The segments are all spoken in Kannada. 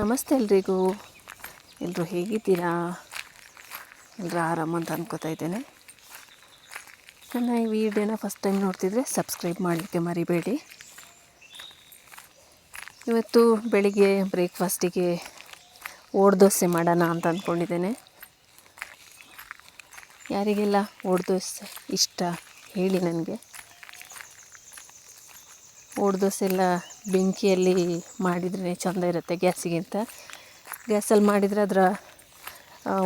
ನಮಸ್ತೆ ಎಲ್ರಿಗೂ. ಎಲ್ಲರೂ ಹೇಗಿದ್ದೀರಾ? ಎಲ್ಲರೂ ಆರಾಮ ಅಂತ ಅನ್ಕೋತಾ ಇದ್ದೇನೆ. ನನ್ನ ಈ ವಿಡಿಯೋನ ಫಸ್ಟ್ ಟೈಮ್ ನೋಡ್ತಿದ್ರೆ ಸಬ್ಸ್ಕ್ರೈಬ್ ಮಾಡಲಿಕ್ಕೆ ಮರಿಬೇಡಿ. ಇವತ್ತು ಬೆಳಿಗ್ಗೆ ಬ್ರೇಕ್ಫಾಸ್ಟಿಗೆ ಓಡ್ದೋಸೆ ಮಾಡೋಣ ಅಂತ ಅಂದ್ಕೊಂಡಿದ್ದೇನೆ ಯಾರಿಗೆಲ್ಲ ಓಡ್ ದೋಸೆ ಇಷ್ಟ ಹೇಳಿ ನನಗೆ. ಎಲ್ಲ ಬೆಂಕಿಯಲ್ಲಿ ಮಾಡಿದ್ರೆ ಚೆಂದ ಇರುತ್ತೆ ಗ್ಯಾಸಿಗಿಂತ. ಗ್ಯಾಸಲ್ಲಿ ಮಾಡಿದರೆ ಅದರ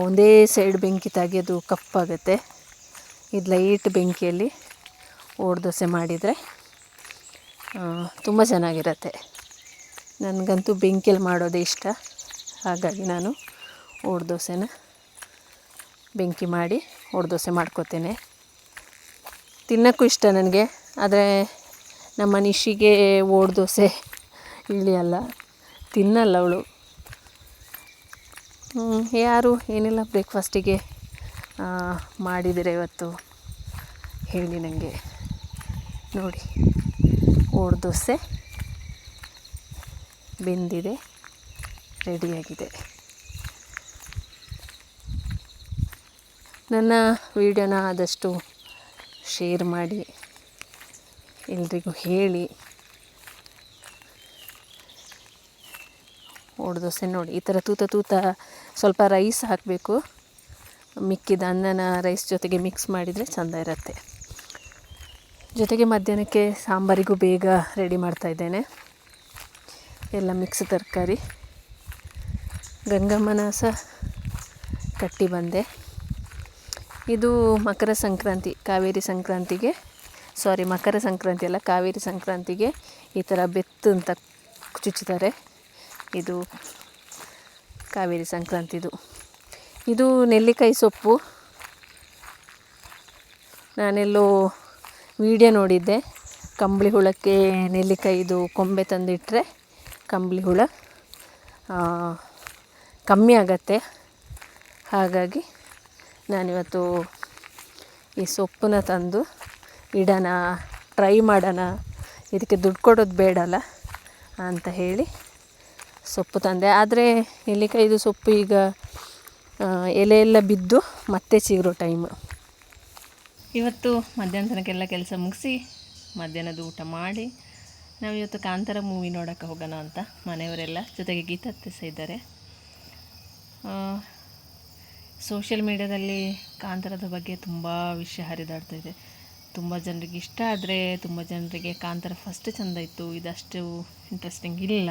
ಒಂದೇ ಸೈಡ್ ಬೆಂಕಿ ತಾಗಿ ಅದು ಕಪ್ಪಾಗುತ್ತೆ. ಇದು ಲೈಟ್ ಬೆಂಕಿಯಲ್ಲಿ ದೋಸೆ ಮಾಡಿದರೆ ತುಂಬ ಚೆನ್ನಾಗಿರತ್ತೆ. ನನಗಂತೂ ಬೆಂಕಿಯಲ್ಲಿ ಮಾಡೋದೇ ಇಷ್ಟ. ಹಾಗಾಗಿ ನಾನು ದೋಸೆನ ಬೆಂಕಿ ಮಾಡಿ ದೋಸೆ ಮಾಡ್ಕೋತೇನೆ. ತಿನ್ನೋಕ್ಕೂ ಇಷ್ಟ ನನಗೆ. ಆದರೆ ನಮ್ಮ ನಿಶಿಗೆ ಓಡ್ ದೋಸೆ. ಇಳಿಯಲ್ಲ ತಿನ್ನಲ್ಲ ಅವಳು. ಯಾರು ಏನೆಲ್ಲ ಬ್ರೇಕ್ಫಾಸ್ಟಿಗೆ ಮಾಡಿದರೆ ಇವತ್ತು? ಹೇಳಿ ನನಗೆ ನೋಡಿ, ಓಡ್ ದೋಸೆ ಬೆಂದಿದೆ ರೆಡಿಯಾಗಿದೆ ನನ್ನ ವೀಡಿಯೋನ ಆದಷ್ಟು ಶೇರ್ ಮಾಡಿ. ಎಲ್ರಿಗೂ ಹೇಳಿ. ದೋಸೆ ನೋಡಿ, ಈ ಥರ ತೂತ ತೂತ ಸ್ವಲ್ಪ ರೈಸ್ ಹಾಕಬೇಕು. ಮಿಕ್ಕಿದ ಅನ್ನನ ರೈಸ್ ಜೊತೆಗೆ ಮಿಕ್ಸ್ ಮಾಡಿದರೆ ಚೆಂದ ಇರುತ್ತೆ. ಜೊತೆಗೆ ಮಧ್ಯಾಹ್ನಕ್ಕೆ ಸಾಂಬಾರಿಗೂ ಬೇಗ ರೆಡಿ ಮಾಡ್ತಾ ಇದ್ದೇನೆ. ಎಲ್ಲ ಮಿಕ್ಸ್ ತರಕಾರಿ. ಗಂಗಮ್ಮನ ಸಹ ಕಟ್ಟಿ ಬಂದೆ. ಇದು ಮಕರ ಸಂಕ್ರಾಂತಿ, ಕಾವೇರಿ ಸಂಕ್ರಾಂತಿಗೆ. ಸಾರಿ ಮಕರ ಸಂಕ್ರಾಂತಿ ಅಲ್ಲ, ಕಾವೇರಿ ಸಂಕ್ರಾಂತಿಗೆ ಈ ಥರ ಬೆತ್ತು ಅಂತ ಚುಚ್ಚುತ್ತಾರೆ. ಇದು ಕಾವೇರಿ ಸಂಕ್ರಾಂತಿದು. ಇದು ನೆಲ್ಲಿಕಾಯಿ ಸೊಪ್ಪು. ನಾನೆಲ್ಲೋ ವಿಡಿಯೋ ನೋಡಿದ್ದೆ. ಕಂಬಳಿ ಹುಳಕ್ಕೆ ನೆಲ್ಲಿಕಾಯಿದು ಕೊಂಬೆ ತಂದಿಟ್ಟರೆ ಕಂಬಳಿ ಹುಳ ಕಮ್ಮಿ ಆಗತ್ತೆ. ಹಾಗಾಗಿ ನಾನಿವತ್ತು ಈ ಸೊಪ್ಪನ್ನ ತಂದು ಇಡೋಣ ಟ್ರೈ ಮಾಡೋಣ. ಇದಕ್ಕೆ ದುಡ್ಡು ಕೊಡೋದು ಬೇಡಲ್ಲ ಅಂತ ಹೇಳಿ ಸೊಪ್ಪು ತಂದೆ. ಆದರೆ ನೆಲ್ಲಿಕಾಯಿದು ಸೊಪ್ಪು ಈಗ ಎಲೆ ಎಲ್ಲ ಬಿದ್ದು ಮತ್ತೆ ಚಿಗುರೋ ಟೈಮು ಇವತ್ತು ಮಧ್ಯಾಹ್ನ ತನಕೆಲ್ಲ ಕೆಲಸ ಮುಗಿಸಿ ಮಧ್ಯಾಹ್ನದ ಊಟ ಮಾಡಿ ನಾವು ಇವತ್ತು ಕಾಂತಾರ ಮೂವಿ ನೋಡೋಕ್ಕೆ ಹೋಗೋಣ ಅಂತ ಮನೆಯವರೆಲ್ಲ ಜೊತೆಗೆ ಗೀತತ್ತೆ ಸಹ ಇದ್ದಾರೆ. ಸೋಷಿಯಲ್ ಮೀಡ್ಯಾದಲ್ಲಿ ಕಾಂತಾರದ ಬಗ್ಗೆ ತುಂಬ ವಿಷಯ ಹರಿದಾಡ್ತಾ ಇದೆ. ತುಂಬ ಜನರಿಗೆ ಇಷ್ಟ ಆದರೆ ತುಂಬ ಜನರಿಗೆ ಕಾಂತಾರ ಫಸ್ಟ್ ಚೆಂದ ಇತ್ತು. ಇದಷ್ಟು ಇಂಟ್ರೆಸ್ಟಿಂಗ್ ಇಲ್ಲ.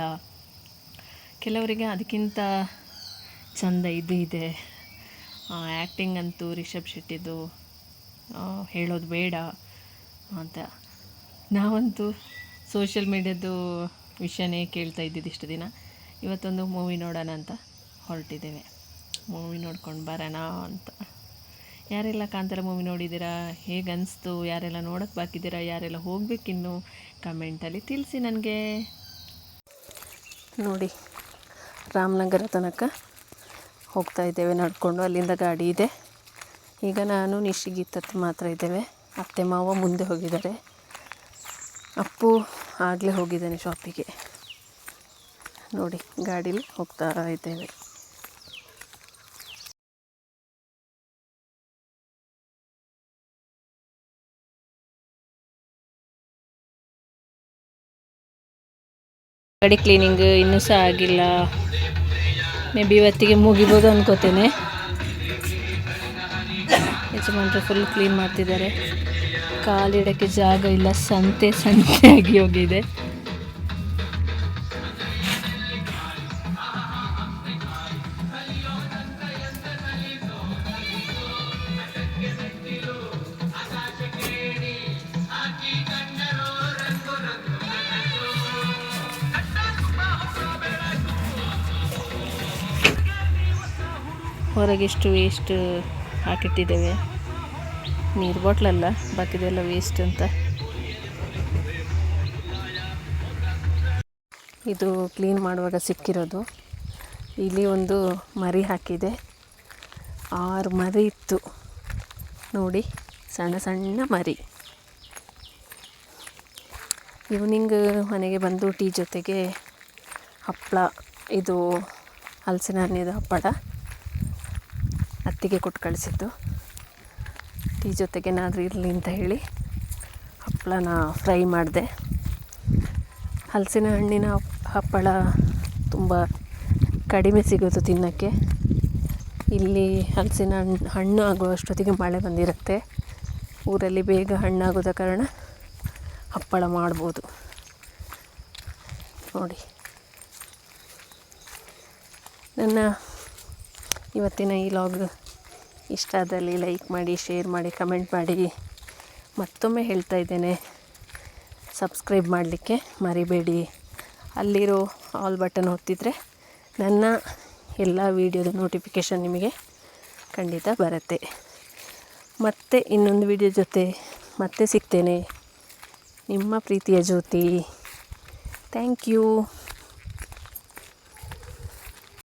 ಕೆಲವರಿಗೆ ಅದಕ್ಕಿಂತ ಚಂದ ಇದು ಇದೆ. ಆ್ಯಕ್ಟಿಂಗ್ ಅಂತೂ ರಿಷಬ್ ಶೆಟ್ಟಿದು ಹೇಳೋದು ಬೇಡ ಅಂತ. ನಾವಂತೂ ಸೋಷಿಯಲ್ ಮೀಡ್ಯಾದ್ದು ವಿಷಯನೇ ಕೇಳ್ತಾ ಇದ್ದಿದ್ದು ಇಷ್ಟು ದಿನ. ಇವತ್ತೊಂದು ಮೂವಿ ನೋಡೋಣ ಅಂತ ಹೊರಟಿದ್ದೇವೆ. ಮೂವಿ ನೋಡ್ಕೊಂಡು ಬರೋಣ ಅಂತ. ಯಾರೆಲ್ಲ ಕಾಂತಾರ ಮೂವಿ ನೋಡಿದ್ದೀರಾ? ಹೇಗೆ ಅನಿಸ್ತು? ಯಾರೆಲ್ಲ ನೋಡೋಕ್ಕೆ ಬಾಕಿದ್ದೀರಾ? ಯಾರೆಲ್ಲ ಹೋಗಬೇಕಿನ್ನು ಕಮೆಂಟಲ್ಲಿ ತಿಳಿಸಿ ನನಗೆ. ನೋಡಿ, ರಾಮನಗರ ತನಕ ಹೋಗ್ತಾ ಇದ್ದೇವೆ, ನಡ್ಕೊಂಡು. ಅಲ್ಲಿಂದ ಗಾಡಿ ಇದೆ. ಈಗ ನಾನು ನಿಶಿಗೀತತ್ ಮಾತ್ರ ಇದ್ದೇವೆ. ಅತ್ತೆ, ಮಾವ ಮುಂದೆ ಹೋಗಿದ್ದಾರೆ. ಅಪ್ಪು ಆಗಲೇ ಹೋಗಿದ್ದಾನೆ ಶಾಪಿಗೆ. ನೋಡಿ, ಗಾಡೀಲಿ ಹೋಗ್ತಾ ಇದ್ದೇವೆ. ಗಾಡಿ ಕ್ಲೀನಿಂಗ್ ಇನ್ನೂ ಸಹ ಆಗಿಲ್ಲ. ಮೇ ಬಿ ಇವತ್ತಿಗೆ ಮುಗಿಬೋದು ಅನ್ಕೋತೇನೆ. ಯಜಮಾನ್ರು ಫುಲ್ ಕ್ಲೀನ್ ಮಾಡ್ತಿದ್ದಾರೆ. ಕಾಲಿಡೋಕ್ಕೆ ಜಾಗ ಇಲ್ಲ, ಸಂತೆ ಸಂತೆ ಆಗಿ ಹೋಗಿದೆ. ಹೊರಗೆಷ್ಟು ವೇಸ್ಟ್ ಹಾಕಿಟ್ಟಿದ್ದೇವೆ. ನೀರು ಬಾಟ್ಲಲ್ಲ ಬಾಕಿದೆಲ್ಲ ವೇಸ್ಟ್ ಅಂತ. ಇದು ಕ್ಲೀನ್ ಮಾಡುವಾಗ ಸಿಕ್ಕಿರೋದು. ಇಲ್ಲಿ ಒಂದು ಮರಿ ಹಾಕಿದೆ. ಆರು ಮರಿ ಇತ್ತು. ನೋಡಿ, ಸಣ್ಣ ಸಣ್ಣ ಮರಿ. ಈವ್ನಿಂಗ್ ಮನೆಗೆ ಬಂದು ಟೀ ಜೊತೆಗೆ ಹಪ್ಪಳ ಇದು ಹಲಸಿನ ಹಣ್ಣಿದ ಹಪ್ಪಳ. ಅತ್ತಿಗೆ ಕೊಟ್ಟು ಕಳಿಸಿದ್ದು. ಟೀ ಜೊತೆಗೇನಾದರೂ ಇರಲಿ ಅಂತ ಹೇಳಿ ಹಪ್ಪಳನ ಫ್ರೈ ಮಾಡಿದೆ. ಹಲಸಿನ ಹಣ್ಣಿನ ಹಪ್ಪಳ ತುಂಬ ಕಡಿಮೆ ಸಿಗೋದು ತಿನ್ನೋಕ್ಕೆ. ಇಲ್ಲಿ ಹಲಸಿನ ಹಣ್ಣು ಹಣ್ಣು ಆಗುವಷ್ಟೊತ್ತಿಗೆ ಮಳೆ ಬಂದಿರುತ್ತೆ. ಊರಲ್ಲಿ ಬೇಗ ಹಣ್ಣಾಗೋದ ಕಾರಣ ಹಪ್ಪಳ ಮಾಡ್ಬೋದು. ನೋಡಿ. ನನ್ನ ಇವತ್ತಿನ ಈ ಲಾಗ್ ಇಷ್ಟ ಆದಲ್ಲಿ ಲೈಕ್ ಮಾಡಿ ಶೇರ್ ಮಾಡಿ ಕಮೆಂಟ್ ಮಾಡಿ. ಮತ್ತೊಮ್ಮೆ ಹೇಳ್ತಾ ಇದ್ದೇನೆ. ಸಬ್ಸ್ಕ್ರೈಬ್ ಮಾಡಲಿಕ್ಕೆ ಮರಿಬೇಡಿ. ಅಲ್ಲಿರೋ ಆಲ್ ಬಟನ್ ಒತ್ತಿದರೆ ನನ್ನ ಎಲ್ಲ ವೀಡಿಯೋದ ನೋಟಿಫಿಕೇಷನ್ ನಿಮಗೆ ಖಂಡಿತ ಬರುತ್ತೆ. ಮತ್ತೆ ಇನ್ನೊಂದು ವಿಡಿಯೋ ಜೊತೆ ಮತ್ತೆ ಸಿಗ್ತೇನೆ. ನಿಮ್ಮ ಪ್ರೀತಿಯ ಜ್ಯೋತಿ. Thank you